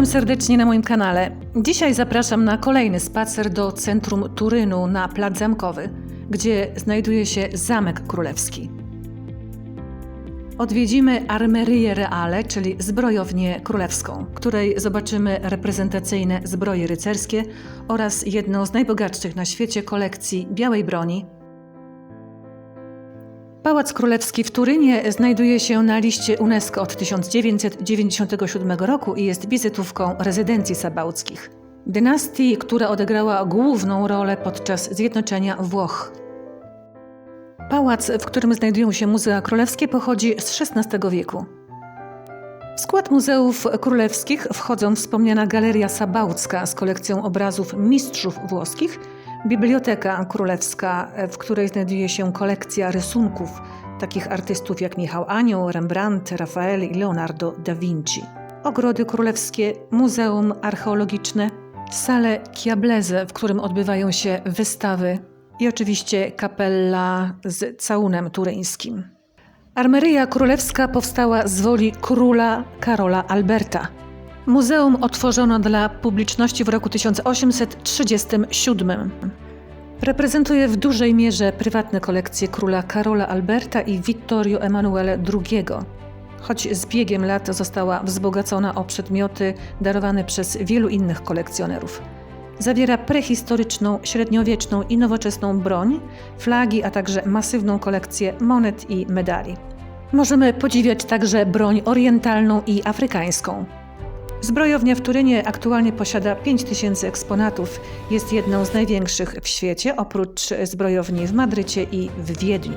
Witam serdecznie na moim kanale. Dzisiaj zapraszam na kolejny spacer do centrum Turynu na Plac Zamkowy, gdzie znajduje się Zamek Królewski. Odwiedzimy Armerię Reale, czyli zbrojownię królewską, której zobaczymy reprezentacyjne zbroje rycerskie oraz jedną z najbogatszych na świecie kolekcji białej broni. Pałac Królewski w Turynie znajduje się na liście UNESCO od 1997 roku i jest wizytówką rezydencji sabałckich. Dynastii, która odegrała główną rolę podczas zjednoczenia Włoch. Pałac, w którym znajdują się muzea królewskie, pochodzi z XVI wieku. W skład muzeów królewskich wchodzą wspomniana Galeria Sabałcka z kolekcją obrazów mistrzów włoskich, Biblioteka Królewska, w której znajduje się kolekcja rysunków takich artystów jak Michał Anioł, Rembrandt, Rafael i Leonardo da Vinci. Ogrody królewskie, muzeum archeologiczne, salę Chiableze, w którym odbywają się wystawy i oczywiście kapella z całunem turyńskim. Armeryja Królewska powstała z woli króla Karola Alberta. Muzeum otworzono dla publiczności w roku 1837. Reprezentuje w dużej mierze prywatne kolekcje króla Karola Alberta i Vittorio Emanuele II, choć z biegiem lat została wzbogacona o przedmioty darowane przez wielu innych kolekcjonerów. Zawiera prehistoryczną, średniowieczną i nowoczesną broń, flagi, a także masywną kolekcję monet i medali. Możemy podziwiać także broń orientalną i afrykańską. Zbrojownia w Turynie aktualnie posiada 5000 eksponatów. Jest jedną z największych w świecie, oprócz zbrojowni w Madrycie i w Wiedniu.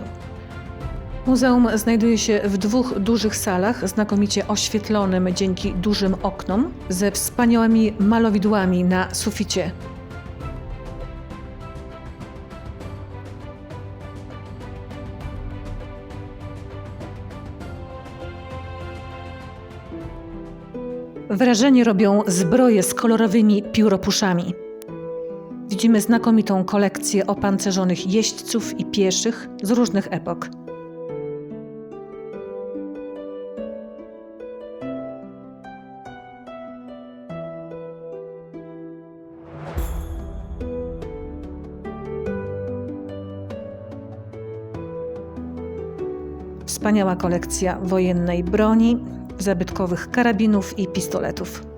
Muzeum znajduje się w dwóch dużych salach, znakomicie oświetlonym dzięki dużym oknom, ze wspaniałymi malowidłami na suficie. Wrażenie robią zbroje z kolorowymi pióropuszami. Widzimy znakomitą kolekcję opancerzonych jeźdźców i pieszych z różnych epok. Wspaniała kolekcja wojennej broni, zabytkowych karabinów i pistoletów.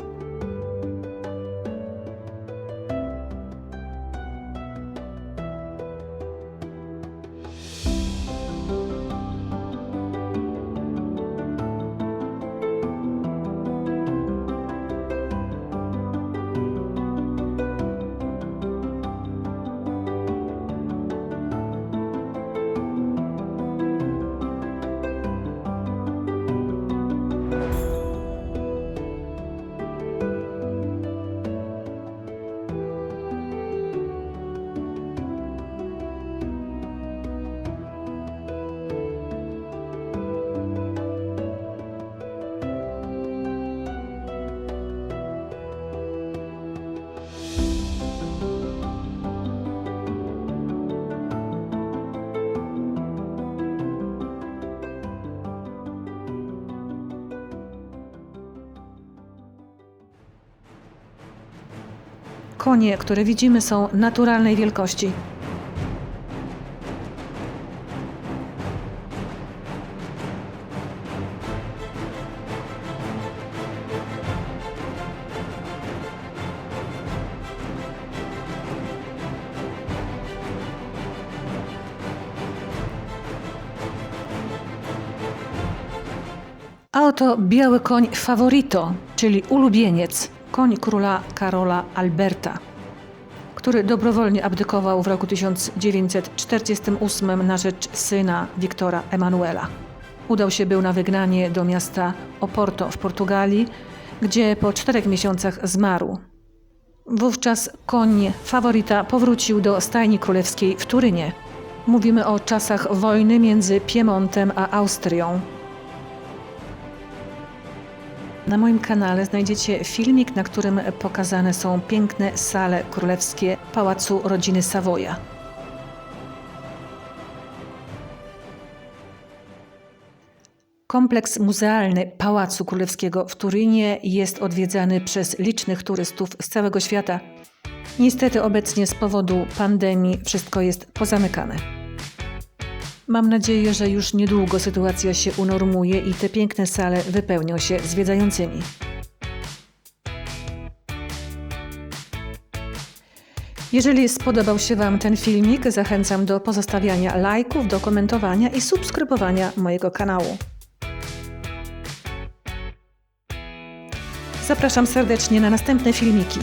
Konie, które widzimy, są naturalnej wielkości. A oto biały koń favorito, czyli ulubieniec, koń króla Karola Alberta, który dobrowolnie abdykował w roku 1948 na rzecz syna Wiktora Emanuela. Udał się był na wygnanie do miasta Oporto w Portugalii, gdzie po czterech miesiącach zmarł. Wówczas koń faworita powrócił do stajni królewskiej w Turynie. Mówimy o czasach wojny między Piemontem a Austrią. Na moim kanale znajdziecie filmik, na którym pokazane są piękne sale królewskie pałacu rodziny Savoya. Kompleks muzealny Pałacu Królewskiego w Turynie jest odwiedzany przez licznych turystów z całego świata. Niestety obecnie z powodu pandemii wszystko jest pozamykane. Mam nadzieję, że już niedługo sytuacja się unormuje i te piękne sale wypełnią się zwiedzającymi. Jeżeli spodobał się Wam ten filmik, zachęcam do pozostawiania lajków, do komentowania i subskrybowania mojego kanału. Zapraszam serdecznie na następne filmiki.